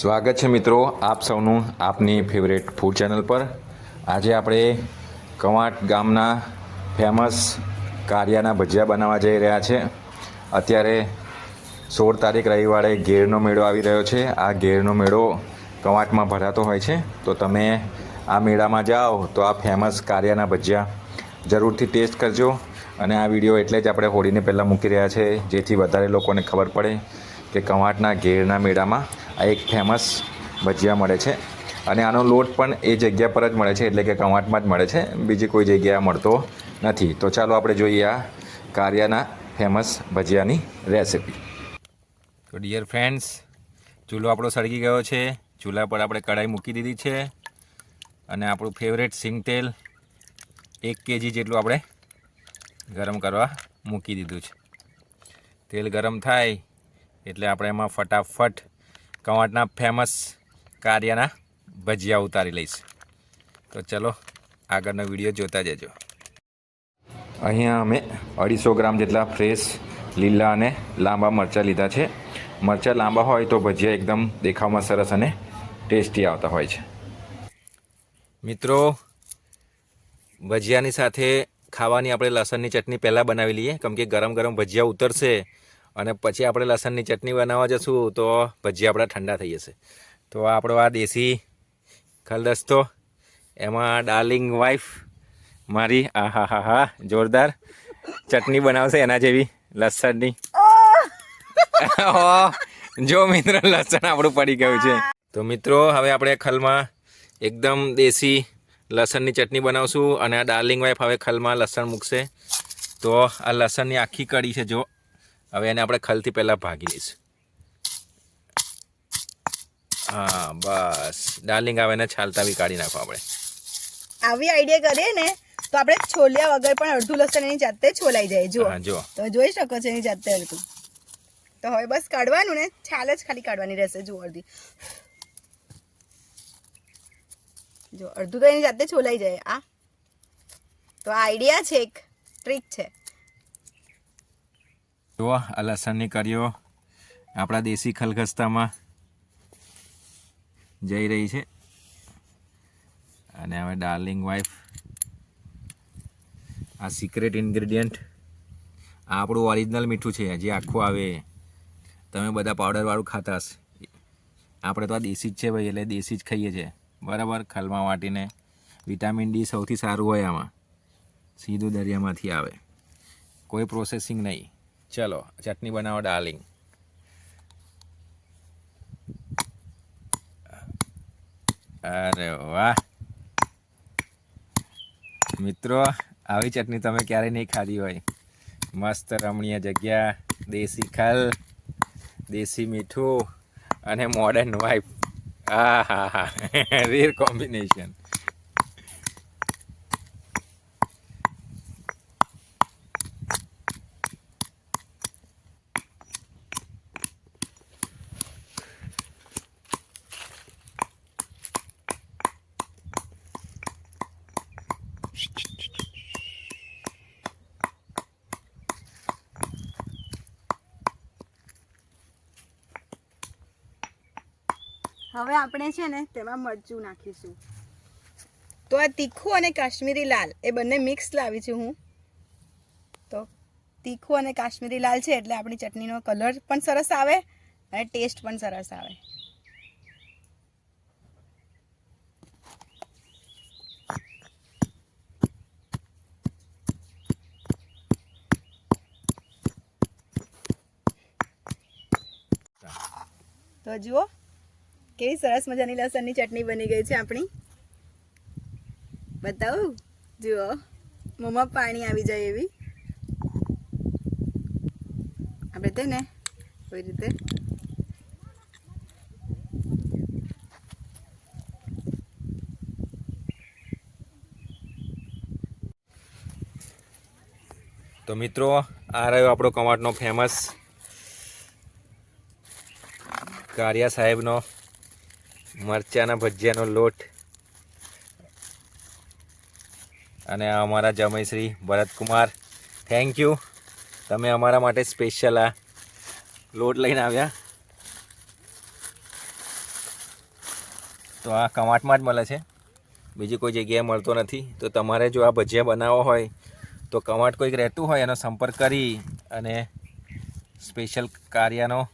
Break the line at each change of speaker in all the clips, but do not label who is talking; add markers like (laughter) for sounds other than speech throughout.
સ્વાગત છે મિત્રો આપ સૌનું આપની ફેવરેટ ફૂડ ચેનલ પર. આજે આપણે કવાંટ ગામના ફેમસ કારિયાના ભજીયા બનાવવા જઈ રહ્યા છે. અત્યારે સોળ તારીખ રવિવારે ઘેરનો મેળો આવી રહ્યો છે. આ ઘેરનો મેળો કવાંટમાં ભરાતો હોય છે. તો તમે આ મેળામાં જાઓ તો આ ફેમસ કારિયાના ભજીયા જરૂરથી ટેસ્ટ કરજો. અને આ વીડિયો એટલે જ આપણે હોળીને પહેલાં મૂકી રહ્યા છે. જેથી વધારે લોકોને ખબર પડે કે કવાંટના ઘેરના મેળામાં આ એક ફેમસ ભજીયા મળે છે. અને આનો લોટ પણ એ જગ્યા પર જ મળે છે, એટલે કે કવાંટમાં જ મળે છે. બીજી કોઈ જગ્યાએ મળતો નથી. તો ચાલો આપણે જોઈએ આ કારિયાના ફેમસ ભજીયાની રેસિપી. તો ડિયર ફ્રેન્ડ્સ ચૂલો આપણો સળગી ગયો છે. ચૂલા પર આપણે કઢાઈ મૂકી દીધી છે. અને આપણું ફેવરેટ સિંગ તેલ એક કેજી જેટલું આપણે ગરમ કરવા મૂકી દીધું છે. તેલ ગરમ થાય, એટલે આપણે એમાં ફટાફટ કવાંટના ફેમસ કાર્યના ભજીયા ઉતારી લઈશ. તો ચલો, આગળનો વીડિયો જોતા જજો. અહીંયા અમે અઢીસો ગ્રામ જેટલા ફ્રેશ લીલા અને લાંબા મરચાં લીધા છે. મરચાં લાંબા હોય તો ભજીયા એકદમ દેખાવમાં સરસ અને ટેસ્ટી આવતા હોય છે. મિત્રો, ભજીયાની સાથે ખાવાની આપણે લસણની ચટણી પહેલાં બનાવી લઈએ. કેમ કે ગરમ ગરમ ભજીયા ઉતરશે અને પછી આપણે લસણની ચટણી બનાવવા જશું તો ભજીયા આપણા ઠંડા થઈ જશે. તો આપણો આ દેશી ખલદસ્તો, એમાં ડાર્લિંગ વાઈફ મારી આ હા હા હા, જોરદાર ચટણી બનાવશે એના જેવી લસણની. જો મિત્રો, લસણ આપણું પડી ગયું છે. તો મિત્રો, હવે આપણે ખલમાં એકદમ દેશી લસણની ચટણી બનાવશું અને આ ડાર્લિંગ વાઈફ હવે ખલમાં લસણ મૂકશે. તો આ લસણની આખી કડી છે, જો. હવે એને આપણે ખલથી પહેલાં ભાગી લઈશું. હા બસ. ડાર્લિંગ આવે ને છાલતા બી કાઢી નાખો આપણે.
આવી આઈડિયા કરીએ ને તો આપણે છોલ્યા વગર પણ અડધું લસણ એની જાતે છોલાઈ જાય જો
જો
તો જોઈ શકો છો એની જાતે અડધું. તો હવે બસ કાઢવાનું ને છાલ જ ખાલી કાઢવાની રહેશે જુઓ અડધી. જો અડધું તો એની જાતે છોલાઈ જાય આ. તો આ આઈડિયા છે એક ટ્રીક છે.
જુઓ આ લસણની કરીઓ આપણા દેશી ખલખસ્તામાં જઈ રહી છે. અને હવે ડાર્લિંગ વાઈફ, આ સિક્રેટ ઇન્ગ્રેડિયન્ટ આ આપણું ઓરિજિનલ મીઠું છે જે આખું આવે. તમે બધા પાવડરવાળું ખાતા હશે. આપણે તો આ દેશી જ છે ભાઈ, એટલે દેશી જ ખાઈએ છીએ. બરાબર, ખલમાં વાટીને વિટામિન ડી સૌથી સારું હોય આમાં. સીધું દરિયામાંથી આવે. કોઈ પ્રોસેસિંગ નહીં. ચલો, ચટણી બનાવો ડાર્લિંગ અરે વાહ. મિત્રો, આવી ચટણી તમે ક્યારેય નહીં ખાધી હોય. મસ્ત રમણીય જગ્યા, દેશી ખલ, દેશી મીઠું અને મોડર્ન વાઇફ આ, હા હા. (laughs) રેર કોમ્બિનેશન
હવે આપણે છે ને તેમાં મરચું નાખીશું. તો આ તીખું અને કાશ્મીરી લાલ, એ બંને મિક્સ લાવી છું હું. તો તીખું અને કાશ્મીરી લાલ છે એટલે આપણી ચટણીનો કલર પણ સરસ આવે અને ટેસ્ટ પણ સરસ આવે. તો જુઓ કેવી સરસ મજાની લસણની ચટણી બની ગઈ છે આપણી. બતાવું, જુઓ. મોંમાં પાણી આવી જાય એવી. આપણે તેને કોઈ રીતે
તો મિત્રો, આ રહ્યો આપણો કમાટનો ફેમસ કારિયા સાહેબનો મરચાના ભજીયાનો લોટ. અને અમારા જમયશ્રી ભરતકુમાર. થેન્ક યુ તમે અમારા માટે સ્પેશિયલ આ લોટ લઈને આવ્યા. તો આ કમાટમાં જ મળે છે. બીજી કોઈ જગ્યાએ મળતો નથી. તો તમારે જો આ ભજીયા બનાવવા હોય, તો કમાટ કોઈક રહેતું હોય, એનો સંપર્ક કરી અને સ્પેશિયલ કાર્યનો,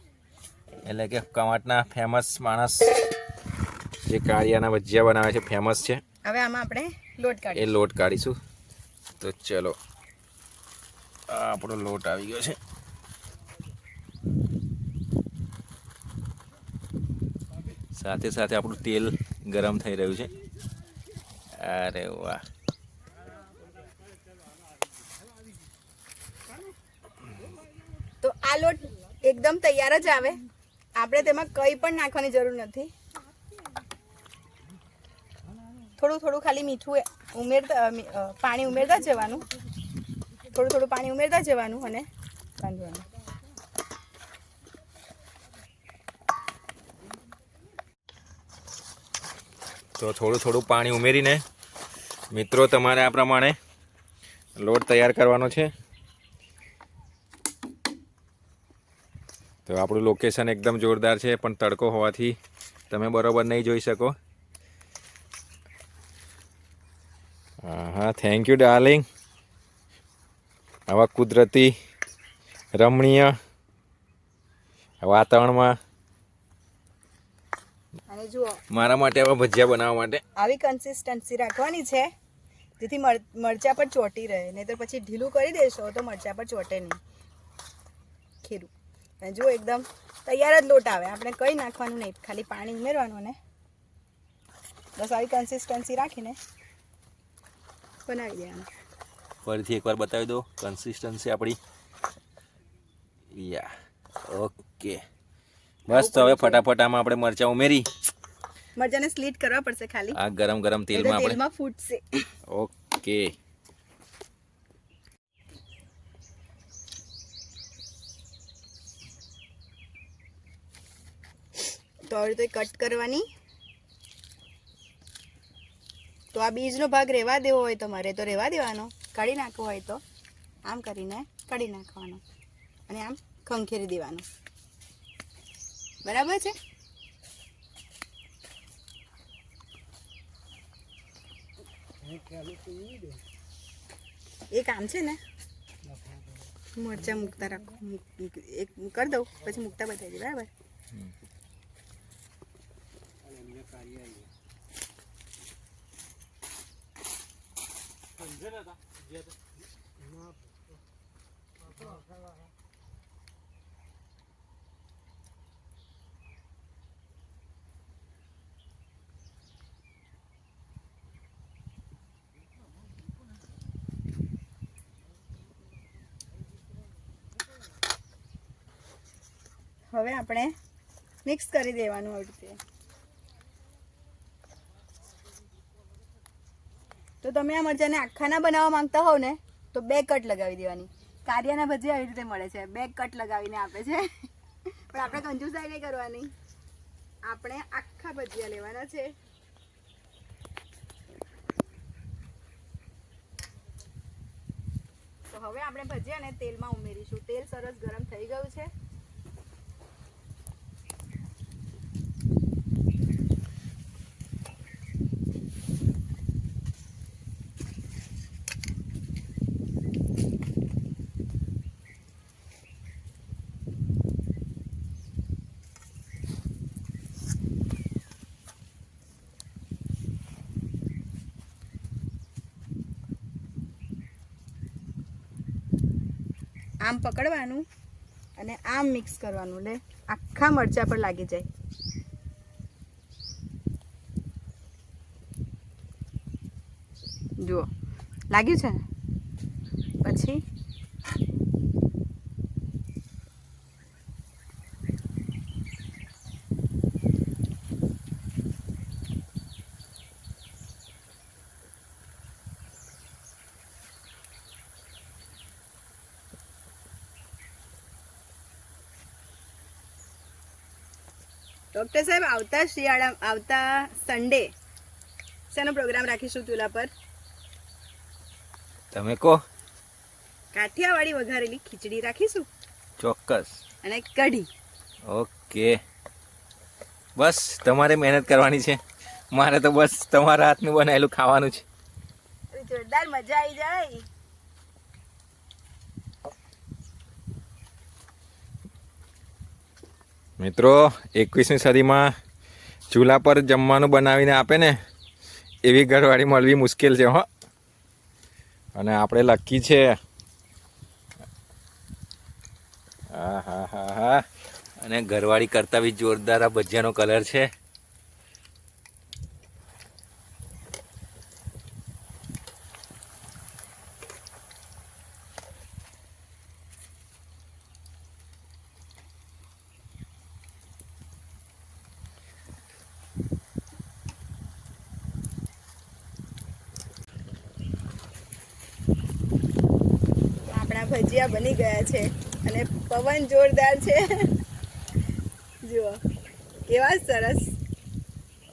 એટલે કે કમાટના ફેમસ માણસ જે કાળિયાના ભજીયા બનાવે છે ફેમસ છે.
હવે આમાં આપણે લોટ
એ
કાઢીએ
લોટ કાઢીશું. તો ચલો આ આપણો લોટ આવી ગયો છે. સાથે સાથે આપણું તેલ ગરમ થઈ રહ્યું છે. અરે વાહ.
તો આ લોટ એકદમ તૈયાર જ આવે. આપણે તેમાં કંઈ પણ નાખવાની જરૂર નથી. થોડું થોડું ખાલી મીઠું ઉમેરતા પાણી ઉમેરતા જવાનું. થોડું થોડું પાણી ઉમેરતા જવાનું અને બાંધવાનું.
તો થોડું થોડું પાણી ઉમેરીને મિત્રો તમારે આ પ્રમાણે લોટ તૈયાર કરવાનો છે. તો આપણું લોકેશન એકદમ જોરદાર છે, પણ તડકો હોવાથી તમે બરોબર નહીં જોઈ શકો. હા થેન્ક યુ ડાર્લિંગ આવા કુદરતી રમણીય વાતાવરણમાં
અને જુઓ
મારા માટે આવા ભજીયા બનાવવા માટે.
આવી કન્સિસ્ટન્સી રાખવાની છે. જેથી મર મરચા પર ચોટી રહે નહીં તો પછી ઢીલું કરી દેશો તો મરચા પર ચોટે નહીં. ખીરું. અને જુઓ એકદમ તૈયાર જ લોટ આવે. આપણે કંઈ નાખવાનું નહીં ખાલી પાણી ઉમેરવાનું ને બસ આવી કન્સિસ્ટન્સી રાખીને બનાવી દેવાનું.
ફરીથી એકવાર બતાવી દો કન્સિસ્ટન્સી આપણી. યા ઓકે બસ તો હવે ફટાફટ આમાં આપણે મરચાં ઉમેરી.
મરચાને સ્લીટ કરવા પડશે ખાલી.
આ ગરમ ગરમ તેલમાં આપણે
તેલમાં ફૂટશે.
ઓકે
તો હવે તો કટ કરવાની. તો આ બીજનો ભાગ રહેવા દેવો હોય તો મારે તો રહેવા દેવાનો. કાઢી નાખવો હોય તો. આમ કરીને કાઢી નાખવાનો. અને આમ ખંખેરી દેવાનું. બરાબર છે? એ કામ છે ને, મરચા મૂકતા રાખો. એક કરી દઉં, પછી મૂકતા બતાવી દે, બરાબર? હવે આપણે મિક્સ કરી દેવાનું આવી રીતે તો તમે આ મરચાંને આખાના બનાવવા માંગતા હોવ ને, તો બે કટ લગાવી દેવાની. કારિયાના ભજીયા આવી રીતે મળે છે. બે કટ લગાવીને આપે છે. પણ આપણે કંજુસાઈ નહીં કરવાની. આપણે આખા ભજીયા લેવાના છે. તો હવે આપણે ભજીયાને તેલમાં ઉમેરીશું. તેલ સરસ ગરમ થઈ ગયું છે. આમ પકડવાનું અને આમ મિક્સ કરવાનું. એટલે આખા મરચા પર લાગી જાય. જુઓ, લાગ્યું છે ને પછી ડૉક્ટર સાહેબ આવતા શિયાળા આવતા સન્ડે શેનો પ્રોગ્રામ રાખીશું ચૂલા પર?
તમે કહો.
કાઠિયાવાડી વઘારેલી ખીચડી રાખીશું?
ચોક્કસ.
અને કઢી.
ઓકે. બસ તમારે મહેનત કરવાની છે. મારે તો બસ તમારા હાથનું બનાવેલું ખાવાનું છે.
જોરદાર મજા આવી જાય.
મિત્રો, એકવીસમી સદીમાં ચૂલા પર જમવાનું બનાવીને આપે ને, એવી ઘરવાળી મળવી મુશ્કેલ છે, હો. અને આપણે લકી છે. હા હા હા હા. અને ઘરવાળી કરતાં બી જોરદાર આ ભજીયાનો કલર છે.
આપણા ભજીયા બની ગયા છે અને પવન જોરદાર છે. જુઓ કેવા સરસ.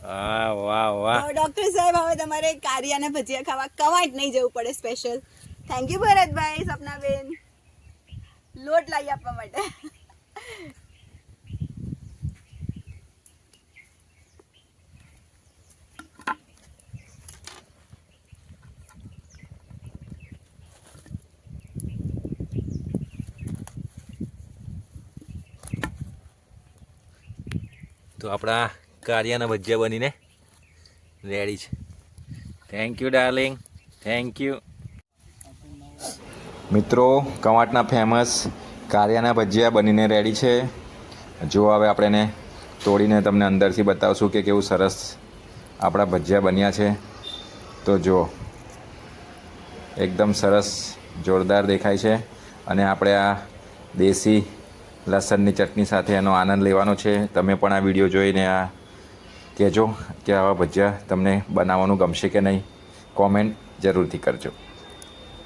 વાહ વાહ વાહ.
ડોક્ટર સાહેબ હવે તમારે કારિયાના ભજીયા ખાવા કવાંટ નહીં જવું પડે સ્પેશિયલ થેન્ક યુ ભરતભાઈ સપનાબેન લોટ લાવી આપવા માટે.
તો આપણા કારિયાના ભજીયા બનીને રેડી છે. Thank you darling thank you મિત્રો, કવાંટના ફેમસ કારિયાના ભજીયા બનીને રેડી છે. જો હવે આપણે એને તોડીને તમને અંદરથી બતાવશું કે કેવું સરસ આપણા ભજીયા બન્યા છે. તો જો, એકદમ સરસ, જોરદાર દેખાય છે. અને આપણે આ દેશી લસણની ચટણી સાથે એનો આનંદ લેવાનો છે. તમે પણ આ વીડિયો જોઈને આ કહેજો કે આવા ભજીયા તમને બનાવવાનું ગમશે કે નહીં. કોમેન્ટ જરૂરથી કરજો.